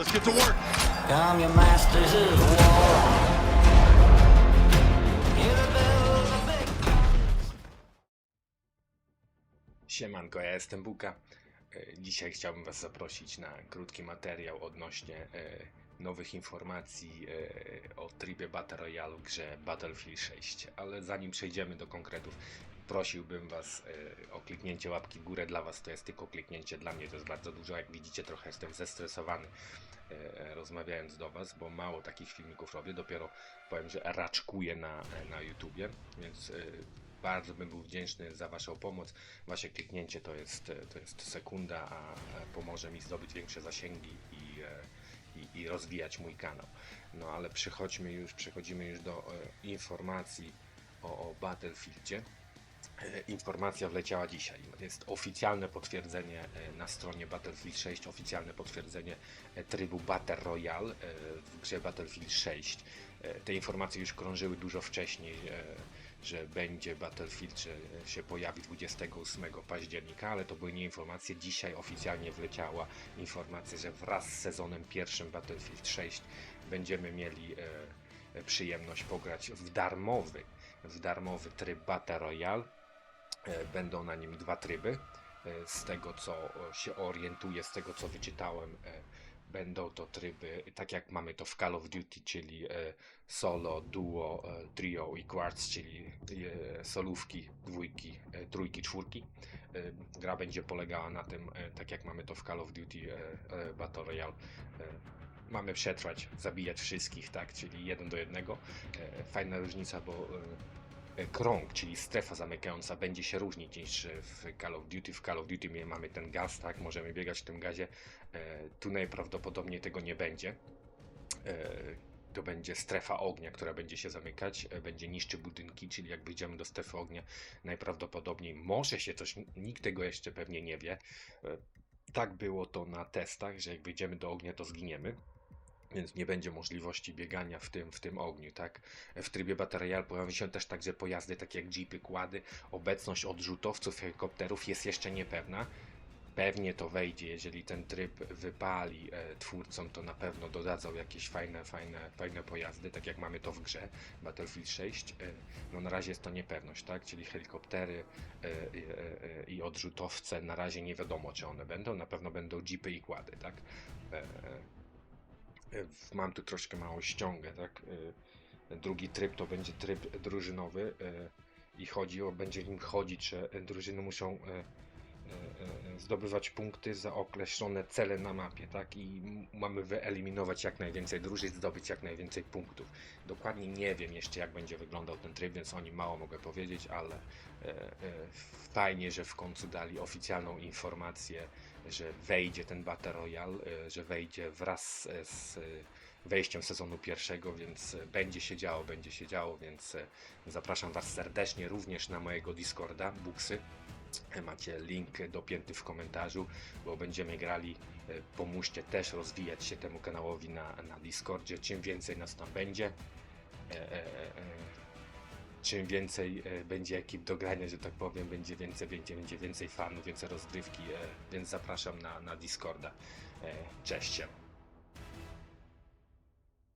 Let's get to work. Come your masters of war. Hear the bells of victory. Siemanko, ja jestem Buka. E, Dzisiaj chciałbym Was zaprosić na krótki materiał odnośnie e, nowych informacji e, o trybie Battle Royale grze Battlefield 6. Ale zanim przejdziemy do konkretów, prosiłbym Was e, o kliknięcie łapki w górę. Dla Was to jest tylko kliknięcie, dla mnie to jest bardzo dużo. Jak widzicie, trochę jestem zestresowany e, rozmawiając do Was, bo mało takich filmików robię. Dopiero powiem, że raczkuję na, na YouTubie, więc bardzo bym był wdzięczny za Waszą pomoc. Wasze kliknięcie to jest, to jest sekunda, a pomoże mi zdobyć większe zasięgi i, i, i rozwijać mój kanał. No ale przechodźmy już, przechodzimy już do e, informacji o, o Battlefieldzie. E, Informacja wleciała dzisiaj. Jest oficjalne potwierdzenie e, na stronie Battlefield 6, oficjalne potwierdzenie e, trybu Battle Royale e, w grze Battlefield 6. E, Te informacje już krążyły dużo wcześniej, e, że będzie Battlefield, że się pojawi 28 października, ale to były nie informacje. Dzisiaj oficjalnie wleciała informacja, że wraz z sezonem pierwszym Battlefield 6 będziemy mieli e, e, przyjemność pograć w darmowy, w darmowy tryb Battle Royale. E, Będą na nim dwa tryby. E, Z tego co się orientuję, z tego co wyczytałem, e, będą to tryby tak jak mamy to w Call of Duty, czyli e, solo, duo, e, trio i quartz, czyli e, solówki, dwójki, trójki, czwórki. Gra będzie polegała na tym, tak jak mamy to w Call of Duty Battle Royale. Mamy przetrwać, zabijać wszystkich, tak, czyli jeden do jednego. Fajna różnica, bo krąg, czyli strefa zamykająca będzie się różnić niż w Call of Duty. W Call of Duty my mamy ten gaz, tak, możemy biegać w tym gazie. E, Tu najprawdopodobniej tego nie będzie. E, To będzie strefa ognia, która będzie się zamykać, e, będzie niszczy budynki, czyli jak wyjdziemy do strefy ognia, najprawdopodobniej może się coś, nikt tego jeszcze pewnie nie wie. E, Tak było to na testach, że jak wyjdziemy do ognia, to zginiemy więc nie będzie możliwości biegania w tym, w tym ogniu, tak? W trybie Battle Royale pojawią się też także pojazdy takie jak jeepy, kłady. Obecność odrzutowców, helikopterów jest jeszcze niepewna. Pewnie to wejdzie, jeżeli ten tryb wypali e, twórcom, to na pewno dodadzą jakieś fajne, fajne, fajne pojazdy, tak jak mamy to w grze Battlefield 6. E, no na razie jest to niepewność, tak? Czyli helikoptery e, e, e, i odrzutowce na razie nie wiadomo, czy one będą. Na pewno będą jeepy i kłady, tak? E, e, mam tu troszkę mało ściągę, tak? Y, Drugi tryb to będzie tryb drużynowy y, i chodzi o, będzie nim chodzić, że drużyny muszą y, zdobywać punkty za określone cele na mapie, tak? I mamy wyeliminować jak najwięcej drużyn, zdobyć jak najwięcej punktów. Dokładnie nie wiem jeszcze jak będzie wyglądał ten tryb, więc o nim mało mogę powiedzieć, ale fajnie, że w końcu dali oficjalną informację, że wejdzie ten Battle Royale, y, że wejdzie wraz z, wejściem sezonu pierwszego, więc y, będzie się działo, będzie się działo, więc y, zapraszam Was serdecznie również na mojego Discorda, Buksy. Macie link dopięty w komentarzu, bo będziemy grali. Pomóżcie też rozwijać się temu kanałowi na, na Discordzie. Czym więcej nas tam będzie, e, e, e, czym więcej e, będzie ekip do grania, że tak powiem, będzie więcej, będzie, będzie więcej fanów, więcej rozgrywki, e, więc zapraszam na, na Discorda. E, Cześć.